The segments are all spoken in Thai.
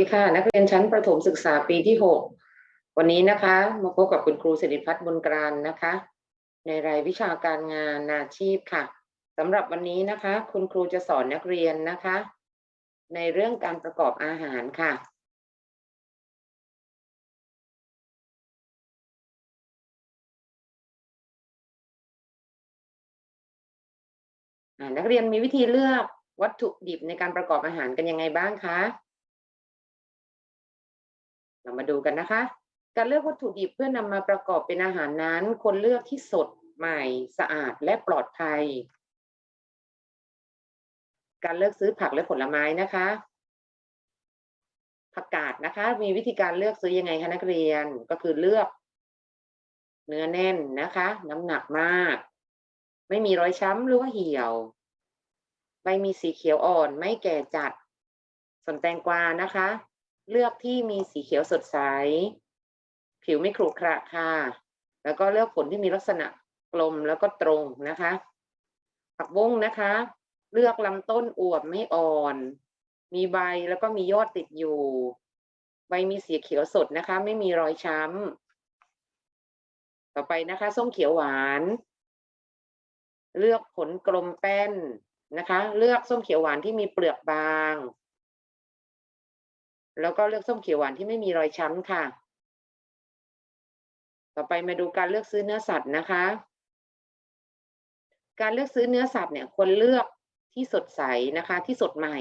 สวัสดีค่ะ นักเรียนชั้นประถมศึกษาปีที่หกวันนี้นะคะ มาพบกับคุณครูสิริพัฒน์บุญกรานนะคะ ในรายวิชาการงานอาชีพค่ะสำหรับวันนี้นะคะ คุณครูจะสอนนักเรียนนะคะ ในเรื่องการประกอบอาหารค่ะ นักเรียนมีวิธีเลือกวัตถุดิบในการประกอบอาหารกันยังไงบ้างคะ เรามาดูกันนะคะ การเลือกวัตถุดิบเพื่อนำมาประกอบเป็นอาหารนั้นควรเลือกที่สดใหม่สะอาดและปลอดภัย การเลือกซื้อผักและผลไม้นะคะ ผักกาดนะคะ มีวิธีการเลือกซื้อยังไงคะนักเรียนก็คือเลือก เนื้อแน่นนะคะ น้ำหนักมาก ไม่มีรอยช้ำหรือว่าเหี่ยวใบมีสีเขียวอ่อนไม่แก่จัด ส่วนแตงกวานะคะ เลือกที่มีสีเขียวสดใส ผิวไม่ขรุขระค่ะ แล้วก็เลือกผลที่มีลักษณะกลมแล้วก็ตรงนะคะ ผักบุ้งนะคะ เลือกลำต้นอวบไม่อ่อน มีใบแล้วก็มียอดติดอยู่ ใบมีสีเขียวสดนะคะ ไม่มีรอยช้ำต่อไปนะคะ ส้มเขียวหวาน เลือกผลกลมแป้นนะคะ เลือกส้มเขียวหวานที่มีเปลือกบาง แล้วก็เลือกส้มเขียวหวานที่ไม่มีรอยช้ำค่ะ ต่อไปมาดูการเลือกซื้อเนื้อสัตว์นะคะ การเลือกซื้อเนื้อสัตว์เนี่ยควรเลือกที่สดใสนะคะ ที่สดใหม่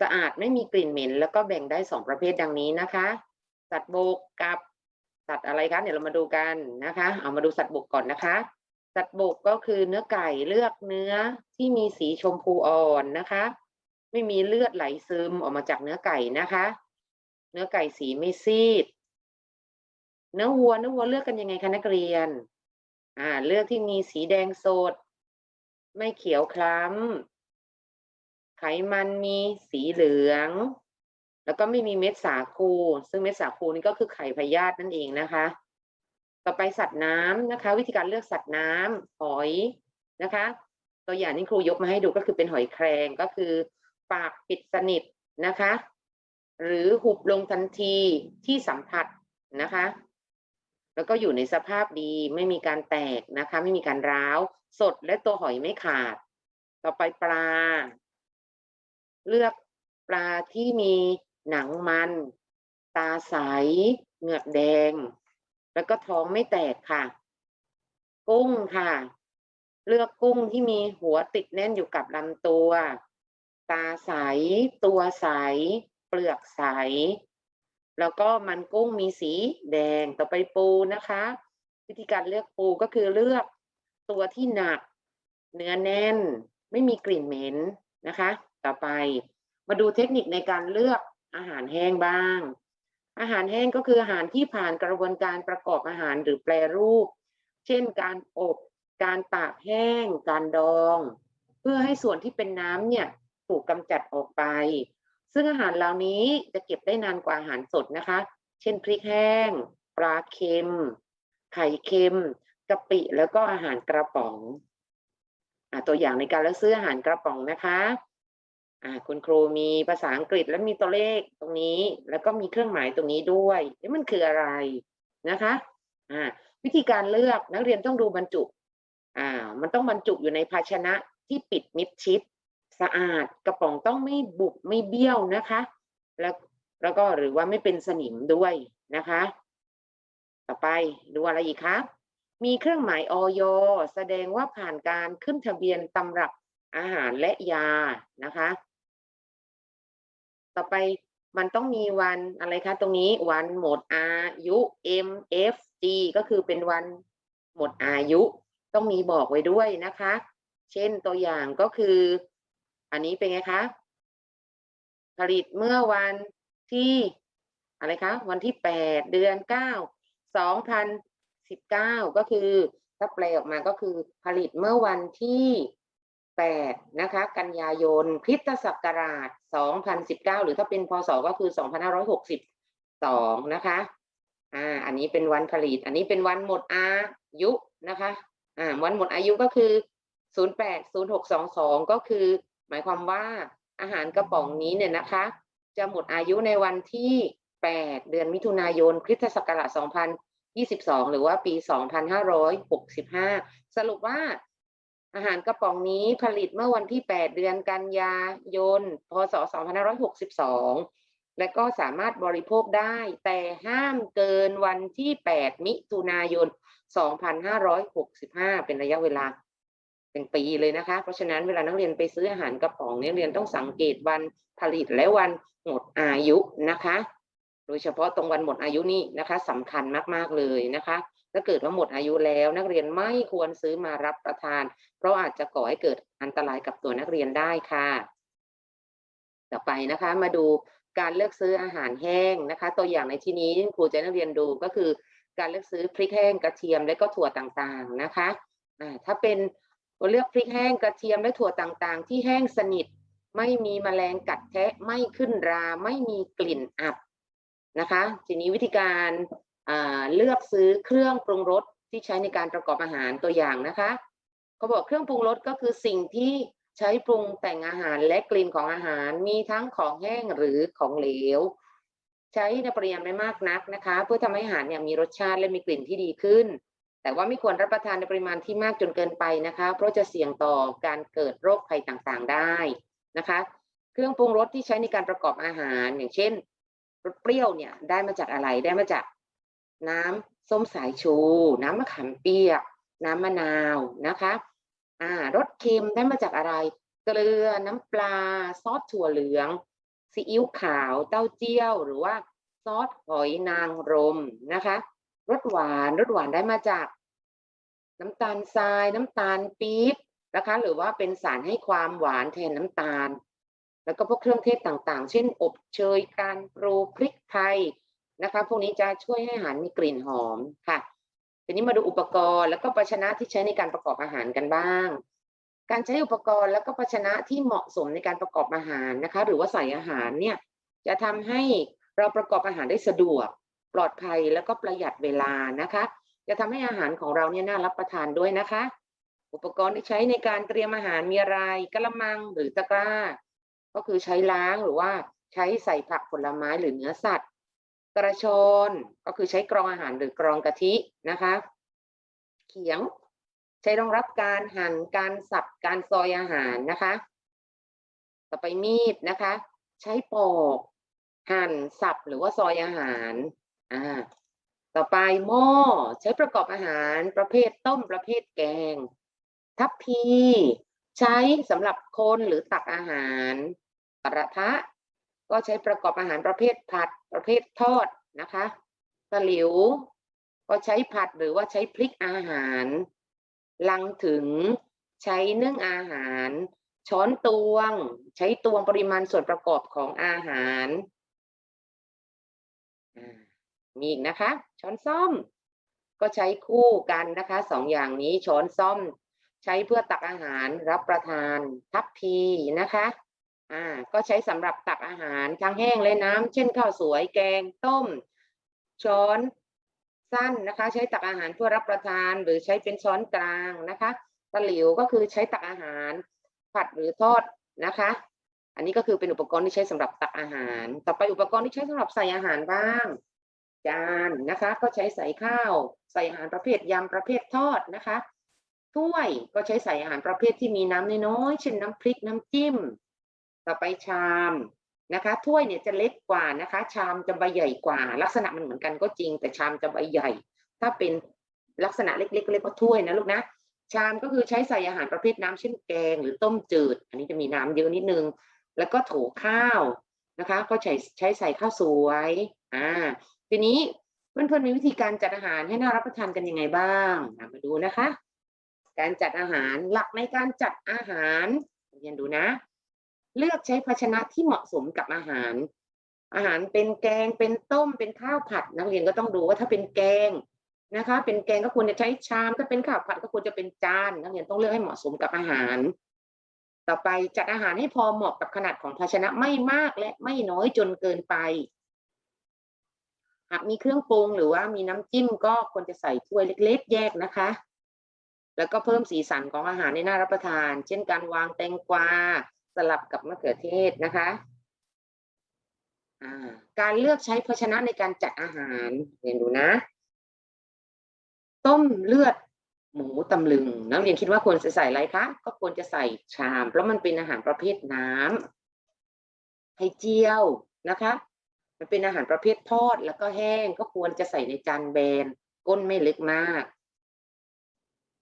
สะอาดไม่มีกลิ่นเหม็น แล้วก็แบ่งได้สองประเภทดังนี้นะคะ สัตว์บกกับสัตว์อะไรคะเดี๋ยวเรามาดูกันนะคะ เอามาดูสัตว์บกก่อนนะคะ สัตว์บกก็คือเนื้อไก่เลือกเนื้อที่มีสีชมพูอ่อนนะคะ ไม่มีเลือดไหลซึมออกมาจากเนื้อไก่นะคะ เนื้อไก่สีไม่ซีด เนื้อวัวเนื้อวัวเลือกกันยังไงคะนักเรียน อ่า เลือกที่มีสีแดงสด ไม่เขียวคล้ำ ไขมันมีสีเหลือง แล้วก็ไม่มีเม็ดสาคู ซึ่งเม็ดสาคูนี่ก็คือไข่พยาธินั่นเองนะคะ ต่อไปสัตว์น้ำนะคะ วิธีการเลือกสัตว์น้ำหอยนะคะ ตัวอย่างที่ครูยกมาให้ดูก็คือเป็นหอยแครงก็คือ ปากปิดสนิทนะคะ หรือหุบลงทันทีที่สัมผัสนะคะ แล้วก็อยู่ในสภาพดีไม่มีการแตกนะคะ ไม่มีการร้าว สดและตัวหอยไม่ขาด ต่อไปปลา เลือกปลาที่มีหนังมัน ตาใสเหงือกแดง แล้วก็ท้องไม่แตกค่ะ กุ้งค่ะ เลือกกุ้งที่มีหัวติดแน่นอยู่กับลำตัว ตาใส ตัวใส เปลือกใส แล้วก็มันกุ้งมีสีแดงต่อไปปูนะคะ วิธีการเลือกปูก็คือเลือกตัวที่หนัก เนื้อแน่น ไม่มีกลิ่นเหม็นนะคะ ต่อไปมาดูเทคนิคในการเลือกอาหารแห้งบ้าง อาหารแห้งก็คืออาหารที่ผ่านกระบวนการประกอบอาหารหรือแปรรูป เช่นการอบการตากแห้ง การดอง เพื่อให้ส่วนที่เป็นน้ำเนี่ยถูกกำจัดออกไป ซึ่งอาหารเหล่านี้จะเก็บได้นานกว่าอาหารสดนะคะ เช่นพริกแห้ง ปลาเค็ม ไข่เค็มกะปิแล้วก็อาหารกระป๋องอตัวอย่างในการเลือกซื้ออาหารกระป๋องนะคะคุณครูมีภาษาอังกฤษและมีตัวเลขตรงนี้ แล้วก็มีเครื่องหมายตรงนี้ด้วยเอ๊ะมันคืออะไรนะคะวิธีการเลือกนักเรียนต้องดูบรรจุมันต้องบรรจุอยู่ในภาชนะที่ปิดมิดชิด สะอาดกระป๋องต้องไม่บุบไม่เบี้ยวนะคะ แล้วแล้วก็หรือว่าไม่เป็นสนิมด้วยนะคะ ต่อไปดูอะไรอีกคะมีเครื่องหมายออยแสดงว่าผ่านการขึ้นทะเบียนตำรับอาหารและยานะคะ ต่อไปมันต้องมีวันอะไรคะตรงนี้วันหมดอายุ MFG ก็คือเป็นวันหมดอายุ ต้องมีบอกไว้ด้วยนะคะ เช่นตัวอย่างก็คือ อันนี้เป็นไงคะ ผลิตเมื่อวันที่อะไรคะ วันที่แปดเดือนเก้าสองพันสิบเก้าก็คือถ้าแปลออกมาก็คือผลิตเมื่อวันที่แปดนะคะ กันยายนคริสตศักราชสองพันสิบเก้าหรือถ้าเป็นพศก็คือสองพันห้าร้อยหกสิบสองนะคะอ่าอันนี้เป็นวันผลิต อันนี้เป็นวันหมดอายุนะคะอ่าวันหมดอายุก็คือศูนย์แปดศูนย์หกสองสองก็คือ หมายความว่าอาหารกระป๋องนี้เนี่ยนะคะ จะหมดอายุในวันที่ 8 เดือนมิถุนายนคริสตศักราช2022 หรือว่าปี 2565 สรุปว่าอาหารกระป๋องนี้ผลิตเมื่อวันที่ 8 เดือนกันยายน พศ 2562 และก็สามารถบริโภคได้ แต่ห้ามเกินวันที่ 8 มิถุนายน 2565 เป็นระยะเวลา เป็นปีเลยนะคะ เพราะฉะนั้นเวลานักเรียนไปซื้ออาหารกระป๋องนักเรียนต้องสังเกตวันผลิตและวันหมดอายุนะคะ โดยเฉพาะตรงวันหมดอายุนี่นะคะสำคัญมากๆเลยนะคะถ้าเกิดว่าหมดอายุแล้วนักเรียนไม่ควรซื้อมารับประทาน เพราะอาจจะก่อให้เกิดอันตรายกับตัวนักเรียนได้ค่ะ ต่อไปนะคะ มาดูการเลือกซื้ออาหารแห้งนะคะ ตัวอย่างในที่นี้ที่ครูจะให้นักเรียนดูก็คือ การเลือกซื้อพริกแห้งกระเทียมและก็ถั่วต่างๆนะคะถ้าเป็น เลือกพริกแห้งกระเทียมและถั่วต่างๆ ที่แห้งสนิท ไม่มีแมลงกัดแทะไม่ขึ้นราไม่มีกลิ่นอับนะคะ ทีนี้วิธีการเลือกซื้อเครื่องปรุงรสที่ใช้ในการประกอบอาหารตัวอย่างนะคะเขาบอกเครื่องปรุงรสก็คือสิ่งที่ใช้ปรุงแต่งอาหารและกลิ่นของอาหารมีทั้งของแห้งหรือของเหลว ใช้ในปริมาณไม่มากนักนะคะ เพื่อทำให้อาหารเนี่ยมีรสชาติและมีกลิ่นที่ดีขึ้น แต่ว่าไม่ควรรับประทานในปริมาณที่มากจนเกินไปนะคะ เพราะจะเสี่ยงต่อการเกิดโรคภัยต่างๆได้นะคะ เครื่องปรุงรสที่ใช้ในการประกอบอาหารอย่างเช่นรสเปรี้ยวเนี่ยได้มาจากอะไรได้มาจากน้ำส้มสายชู น้ำมะขามเปียก น้ำมะนาวนะคะอ่ารสเค็มได้มาจากอะไร เกลือน้ำปลา ซอสถั่วเหลืองซีอิ๊วขาว เต้าเจี้ยว หรือว่าซอสหอยนางรมนะคะ รสหวานรสหวานได้มาจาก น้ำตาลทราย น้ำตาลปี๊บนะคะ หรือว่าเป็นสารให้ความหวานแทนน้ำตาล แล้วก็พวกเครื่องเทศต่างๆ เช่น อบเชยการปรูพริกไทยนะคะ พวกนี้จะช่วยให้อาหารมีกลิ่นหอมค่ะทีนี้มาดูอุปกรณ์แล้วก็ภาชนะที่ใช้ในการประกอบอาหารกันบ้าง การใช้อุปกรณ์แล้วก็ภาชนะที่เหมาะสมในการประกอบอาหารนะคะ หรือว่าใส่อาหารเนี่ยจะทำให้เราประกอบอาหารได้สะดวก ปลอดภัยแล้วก็ประหยัดเวลานะคะ จะทำให้อาหารของเราเนี่ยน่ารับประทานด้วยนะคะ อุปกรณ์ที่ใช้ในการเตรียมอาหารมีอะไรกระมังหรือตะกร้า ก็คือใช้ล้างหรือว่าใช้ใส่ผักผลไม้หรือเนื้อสัตว์ กระชอนก็คือใช้กรองอาหารหรือกรองกะทินะคะ เขียงใช้รองรับการหั่นการสับการซอยอาหารนะคะ ต่อไปมีดนะคะ ใช้ปอกหั่นสับหรือว่าซอยอาหาร อ่าต่อไปหม้อใช้ประกอบอาหารประเภทต้มประเภทแกง ทัพพีใช้สำหรับคนหรือตักอาหารกระทะ ก็ใช้ประกอบอาหารประเภทผัดประเภททอดนะคะตะหลิว ก็ใช้ผัดหรือว่าใช้พลิกอาหาร ลังถึงใช้นึ่งอาหาร ช้อนตวง ใช้ตวงปริมาณส่วนประกอบของอาหารอ่า มีอีกนะคะ ช้อนส้อม ก็ใช้คู่กันนะคะสองอย่างนี้ช้อนส้อม ใช้เพื่อตักอาหารรับประทาน ทัพพีนะคะอ่าก็ใช้สำหรับตักอาหารทั้งแห้งและน้ำเช่นข้าวสวยแกงต้ม ช้อนสั้นนะคะ ใช้ตักอาหารเพื่อรับประทานหรือใช้เป็นช้อนกลางนะคะตะหลิวก็คือใช้ตักอาหาร ผัดหรือทอดนะคะ อันนี้ก็คือเป็นอุปกรณ์ที่ใช้สำหรับตักอาหาร ต่อไปอุปกรณ์ที่ใช้สำหรับใส่อาหารบ้าง จานนะคะ ก็ใช้ใส่ข้าว ใส่อาหารประเภทยำประเภททอดนะคะถ้วยก็ใช้ใส่อาหารประเภทที่มีน้ำน้อยๆเช่นน้ำพริกน้ำจิ้ม ต่อไปชามนะคะถ้วยเนี่ยจะเล็กกว่านะคะ ชามจะใบใหญ่กว่า ลักษณะมันเหมือนกันก็จริง แต่ชามจะใบใหญ่ ถ้าเป็นลักษณะเล็กๆก็เรียกว่าถ้วยนะลูกนะชามก็คือใช้ใส่อาหารประเภทน้ำเช่นแกงหรือต้มจืด อันนี้จะมีน้ำเยอะนิดนึง แล้วก็โถข้าวนะคะ ก็ใช้ใช้ใส่ข้าวสวยอ่า ทีนี้เพื่อนๆมีวิธีการจัดอาหารให้น่ารับประทานกันยังไงบ้างมาดูนะคะ การจัดอาหารหลักในการจัดอาหารเรียนดูนะ เลือกใช้ภาชนะที่เหมาะสมกับอาหาร อาหารเป็นแกงเป็นต้มเป็นข้าวผัดนักเรียนก็ต้องดูว่าถ้าเป็นแกงนะคะ เป็นแกงก็ควรจะใช้ชามถ้าเป็นข้าวผัดก็ควรจะเป็นจานนักเรียนต้องเลือกให้เหมาะสมกับอาหาร ต่อไปจัดอาหารให้พอเหมาะกับขนาดของภาชนะไม่มากและไม่น้อยจนเกินไป หากมีเครื่องปรุงหรือว่ามีน้ำจิ้มก็ควรจะใส่ถ้วยเล็ก ๆ แยกนะคะ แล้วก็เพิ่มสีสันของอาหารในน่ารับประทาน เช่นการวางแตงกวาสลับกับมะเขือเทศนะคะการเลือกใช้ภาชนะในการจัดอาหารเรียนดูนะ ต้มเลือดหมูตำลึง นักเรียนคิดว่าควรจะใส่อะไรคะก็ควรจะใส่ชาม เพราะมันเป็นอาหารประเภทน้ำไข่เจียวนะคะ มันเป็นอาหารประเภททอดแล้วก็แห้งก็ควรจะใส่ในจานแบนก้นไม่เล็กมาก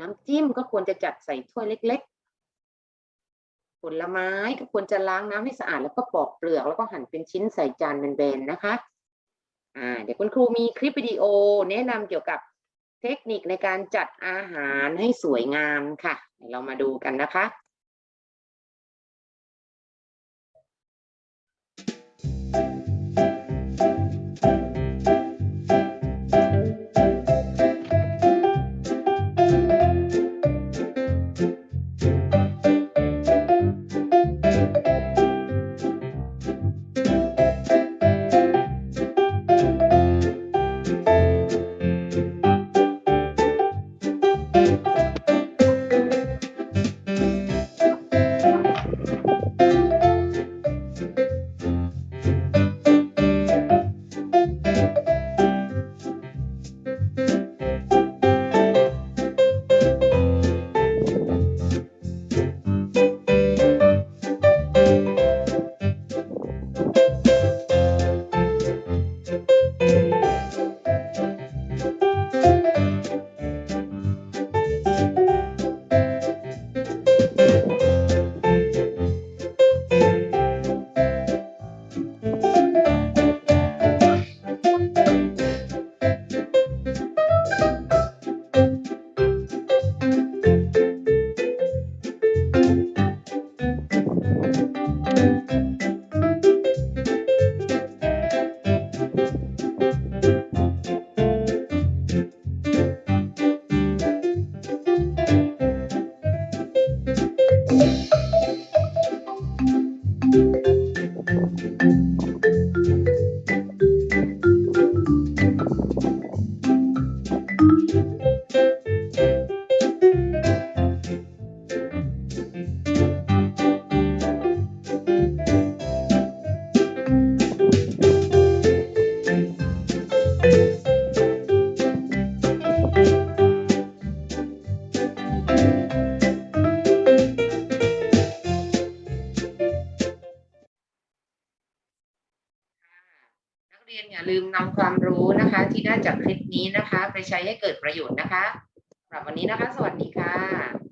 น้ำจิ้มก็ควรจะจัดใส่ถ้วยเล็ก ๆ ผลไม้ก็ควรจะล้างน้ำให้สะอาดแล้วก็ปอกเปลือกแล้วก็หั่นเป็นชิ้นใส่จานแบนๆนะคะอ่าเดี๋ยวคุณครูมีคลิปวิดีโอ แนะนำเกี่ยวกับเทคนิคในการจัดอาหารให้สวยงามค่ะเดี๋ยวเรามาดูกันนะคะ ลืมนำความรู้นะคะ ที่ได้จากคลิปนี้นะคะ ไปใช้ให้เกิดประโยชน์นะคะสำหรับวันนี้นะคะ สวัสดีค่ะ